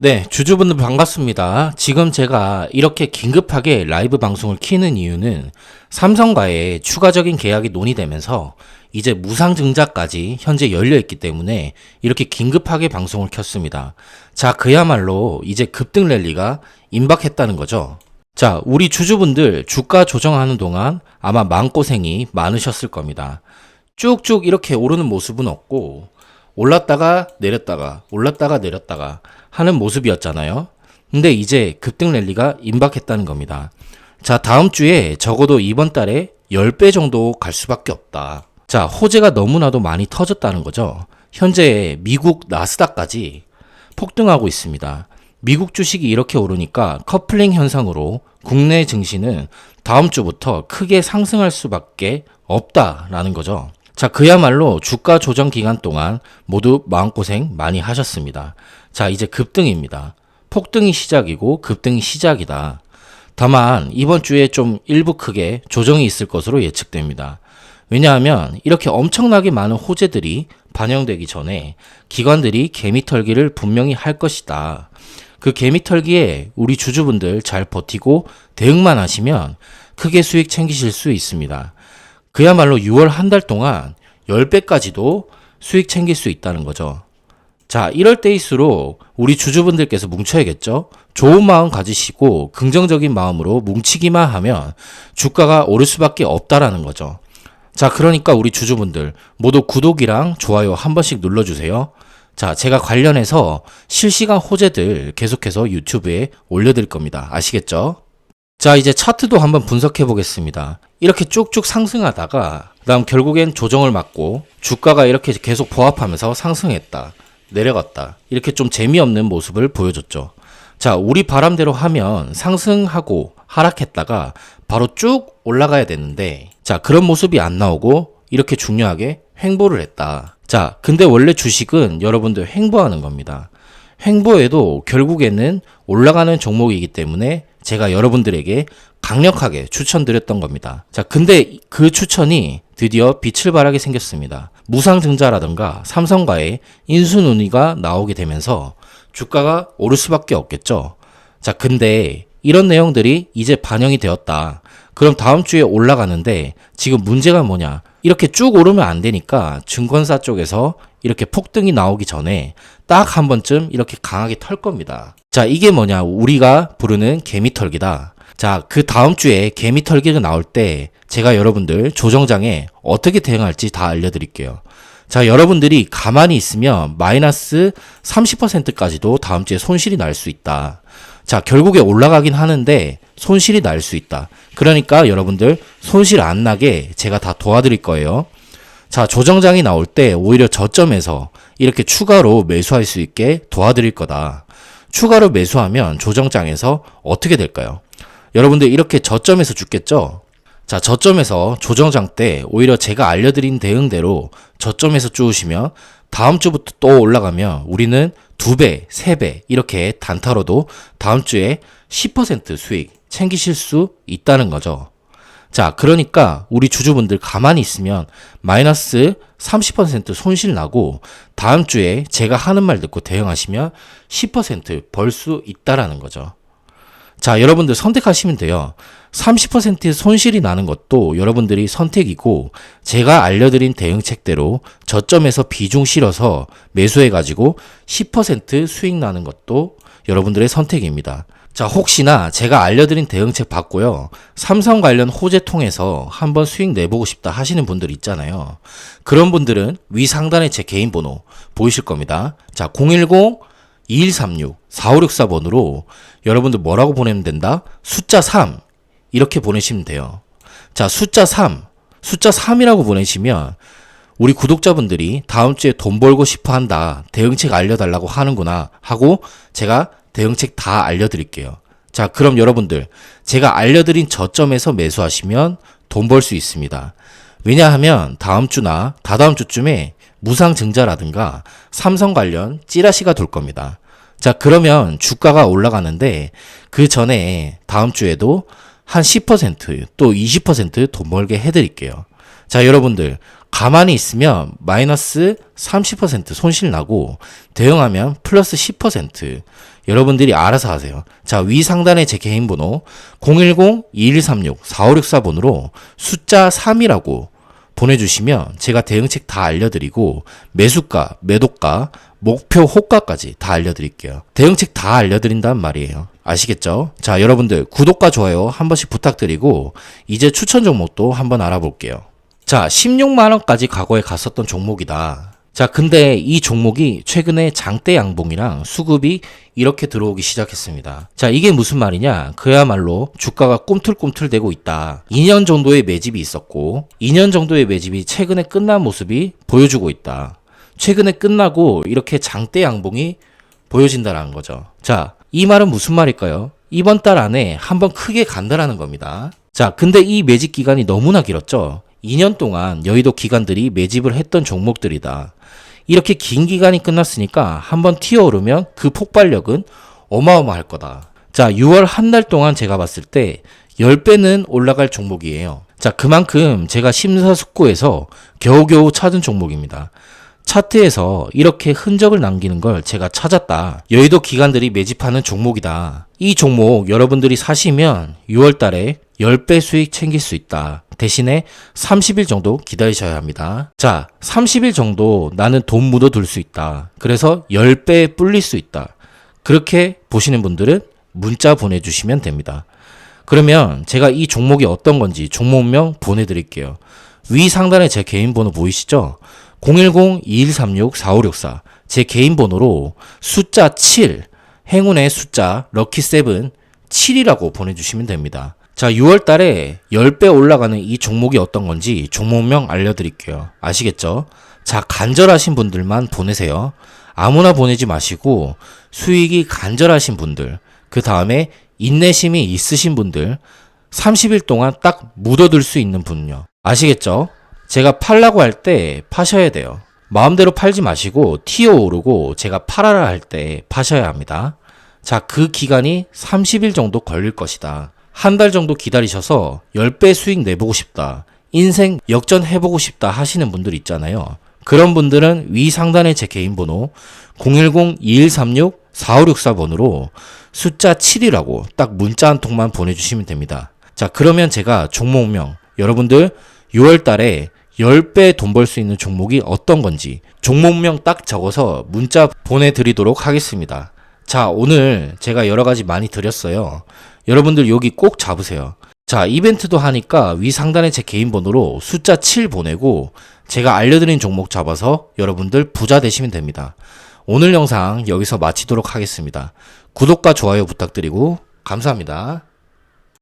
네, 주주분들 반갑습니다. 지금 제가 이렇게 긴급하게 라이브 방송을 키는 이유는 삼성과의 추가적인 계약이 논의되면서 이제 무상 증자까지 현재 열려 있기 때문에 이렇게 긴급하게 방송을 켰습니다. 자, 그야말로 이제 급등 랠리가 임박했다는 거죠. 자, 우리 주주분들 주가 조정하는 동안 아마 마음고생이 많으셨을 겁니다. 쭉쭉 이렇게 오르는 모습은 없고 올랐다가 내렸다가 올랐다가 내렸다가 하는 모습이었잖아요. 근데 이제 급등 랠리가 임박했다는 겁니다. 자, 다음 주에 적어도 이번 달에 10배 정도 갈 수밖에 없다. 자, 호재가 너무나도 많이 터졌다는 거죠. 현재 미국 나스닥까지 폭등하고 있습니다. 미국 주식이 이렇게 오르니까 커플링 현상으로 국내 증시는 다음 주부터 크게 상승할 수밖에 없다라는 거죠. 자, 그야말로 주가 조정 기간 동안 모두 마음고생 많이 하셨습니다. 자, 이제 급등입니다. 폭등이 시작이고 급등이 시작이다. 다만 이번 주에 좀 일부 크게 조정이 있을 것으로 예측됩니다. 왜냐하면 이렇게 엄청나게 많은 호재들이 반영되기 전에 기관들이 개미털기를 분명히 할 것이다. 그 개미털기에 우리 주주분들 잘 버티고 대응만 하시면 크게 수익 챙기실 수 있습니다. 그야말로 6월 한 달 동안 10배까지도 수익 챙길 수 있다는 거죠. 자, 이럴 때일수록 우리 주주분들께서 뭉쳐야겠죠? 좋은 마음 가지시고 긍정적인 마음으로 뭉치기만 하면 주가가 오를 수밖에 없다라는 거죠. 자, 그러니까 우리 주주분들 모두 구독이랑 좋아요 한 번씩 눌러주세요. 자, 제가 관련해서 실시간 호재들 계속해서 유튜브에 올려드릴 겁니다. 아시겠죠? 자, 이제 차트도 한번 분석해 보겠습니다. 이렇게 쭉쭉 상승하다가, 그 다음 결국엔 조정을 맞고, 주가가 이렇게 계속 보합하면서 상승했다. 내려갔다. 이렇게 좀 재미없는 모습을 보여줬죠. 자, 우리 바람대로 하면 상승하고 하락했다가 바로 쭉 올라가야 되는데, 자, 그런 모습이 안 나오고, 이렇게 중요하게 횡보를 했다. 자, 근데 원래 주식은 여러분들 횡보하는 겁니다. 횡보에도 결국에는 올라가는 종목이기 때문에 제가 여러분들에게 강력하게 추천드렸던 겁니다. 자, 근데 그 추천이 드디어 빛을 발하게 생겼습니다. 무상증자라든가 삼성과의 인수논의가 나오게 되면서 주가가 오를 수밖에 없겠죠. 자, 근데 이런 내용들이 이제 반영이 되었다. 그럼 다음 주에 올라가는데 지금 문제가 뭐냐? 이렇게 쭉 오르면 안 되니까 증권사 쪽에서 이렇게 폭등이 나오기 전에 딱 한 번쯤 이렇게 강하게 털 겁니다. 자, 이게 뭐냐? 우리가 부르는 개미털기다. 자, 그 다음 주에 개미털기가 나올 때 제가 여러분들 조정장에 어떻게 대응할지 다 알려드릴게요. 자, 여러분들이 가만히 있으면 마이너스 30%까지도 다음 주에 손실이 날 수 있다. 자, 결국에 올라가긴 하는데 손실이 날 수 있다. 그러니까 여러분들 손실 안 나게 제가 다 도와드릴 거예요. 자, 조정장이 나올 때 오히려 저점에서 이렇게 추가로 매수할 수 있게 도와드릴 거다. 추가로 매수하면 조정장에서 어떻게 될까요? 여러분들 이렇게 저점에서 죽겠죠? 자, 저점에서 조정장 때 오히려 제가 알려드린 대응대로 저점에서 쪼으시면 다음 주부터 또 올라가면 우리는 두 배, 세배 이렇게 단타로도 다음 주에 10% 수익 챙기실 수 있다는 거죠. 자, 그러니까 우리 주주분들 가만히 있으면 마이너스 30% 손실 나고 다음 주에 제가 하는 말 듣고 대응하시면 10%벌 수 있다라는 거죠. 자, 여러분들 선택하시면 돼요. 30% 손실이 나는 것도 여러분들이 선택이고 제가 알려드린 대응책대로 저점에서 비중 실어서 매수해가지고 10% 수익 나는 것도 여러분들의 선택입니다. 자, 혹시나 제가 알려드린 대응책 받고요. 삼성 관련 호재 통해서 한번 수익 내보고 싶다 하시는 분들 있잖아요. 그런 분들은 위 상단에 제 개인 번호 보이실 겁니다. 자, 010 2136-4564번으로 여러분들 뭐라고 보내면 된다? 숫자 3 이렇게 보내시면 돼요. 자, 숫자 3 숫자 3이라고 보내시면 우리 구독자분들이 다음 주에 돈 벌고 싶어 한다. 대응책 알려달라고 하는구나. 하고 제가 대응책 다 알려드릴게요. 자, 그럼 여러분들, 제가 알려드린 저점에서 매수하시면 돈 벌 수 있습니다. 왜냐하면 다음 주나 다다음 주쯤에 무상 증자라든가 삼성 관련 찌라시가 돌 겁니다. 자, 그러면 주가가 올라가는데 그 전에 다음 주에도 한 10%또 20%돈 벌게 해드릴게요. 자, 여러분들, 가만히 있으면 마이너스 30% 손실 나고 대응하면 플러스 10% 여러분들이 알아서 하세요. 자, 위 상단에 제 개인 번호 010-2136-4564번으로 숫자 3이라고 보내주시면 제가 대응책 다 알려드리고 매수가, 매도가, 목표 호가까지 다 알려드릴게요. 대응책 다 알려드린다는 말이에요. 아시겠죠? 자, 여러분들 구독과 좋아요 한 번씩 부탁드리고 이제 추천 종목도 한번 알아볼게요. 자, 16만원까지 과거에 갔었던 종목이다. 자, 근데 이 종목이 최근에 장대 양봉이랑 수급이 이렇게 들어오기 시작했습니다. 자, 이게 무슨 말이냐? 그야말로 주가가 꿈틀꿈틀대고 있다. 2년 정도의 매집이 있었고, 2년 정도의 매집이 최근에 끝난 모습이 보여주고 있다. 최근에 끝나고 이렇게 장대 양봉이 보여진다라는 거죠. 자, 이 말은 무슨 말일까요? 이번 달 안에 한번 크게 간다라는 겁니다. 자, 근데 이 매집 기간이 너무나 길었죠. 2년 동안 여의도 기관들이 매집을 했던 종목들이다. 이렇게 긴 기간이 끝났으니까 한번 튀어오르면 그 폭발력은 어마어마할 거다. 자, 6월 한 달 동안 제가 봤을 때 10배는 올라갈 종목이에요. 자, 그만큼 제가 심사숙고해서 겨우겨우 찾은 종목입니다. 차트에서 이렇게 흔적을 남기는 걸 제가 찾았다. 여의도 기관들이 매집하는 종목이다. 이 종목 여러분들이 사시면 6월 달에 10배 수익 챙길 수 있다. 대신에 30일 정도 기다리셔야 합니다. 자, 30일 정도 나는 돈 묻어둘 수 있다. 그래서 10배 불릴 수 있다. 그렇게 보시는 분들은 문자 보내주시면 됩니다. 그러면 제가 이 종목이 어떤 건지 종목명 보내드릴게요. 위 상단에 제 개인 번호 보이시죠? 010-2136-4564. 제 개인 번호로 숫자 7, 행운의 숫자, 럭키 7, 7이라고 보내주시면 됩니다. 자, 6월 달에 10배 올라가는 이 종목이 어떤 건지 종목명 알려드릴게요. 아시겠죠? 자, 간절하신 분들만 보내세요. 아무나 보내지 마시고 수익이 간절하신 분들, 그 다음에 인내심이 있으신 분들, 30일 동안 딱 묻어둘 수 있는 분요. 아시겠죠? 제가 팔라고 할 때 파셔야 돼요. 마음대로 팔지 마시고 튀어 오르고 제가 팔아라 할 때 파셔야 합니다. 자, 그 기간이 30일 정도 걸릴 것이다. 한 달 정도 기다리셔서 10배 수익 내보고 싶다. 인생 역전해보고 싶다 하시는 분들 있잖아요. 그런 분들은 위 상단에 제 개인 번호 010-2136-4564번으로 숫자 7이라고 딱 문자 한 통만 보내주시면 됩니다. 자, 그러면 제가 종목명, 여러분들 6월 달에 10배 돈 벌 수 있는 종목이 어떤 건지 종목명 딱 적어서 문자 보내드리도록 하겠습니다. 자, 오늘 제가 여러 가지 많이 드렸어요. 여러분들 여기 꼭 잡으세요. 자, 이벤트도 하니까 위 상단에 제 개인 번호로 숫자 7 보내고 제가 알려드린 종목 잡아서 여러분들 부자 되시면 됩니다. 오늘 영상 여기서 마치도록 하겠습니다. 구독과 좋아요 부탁드리고 감사합니다.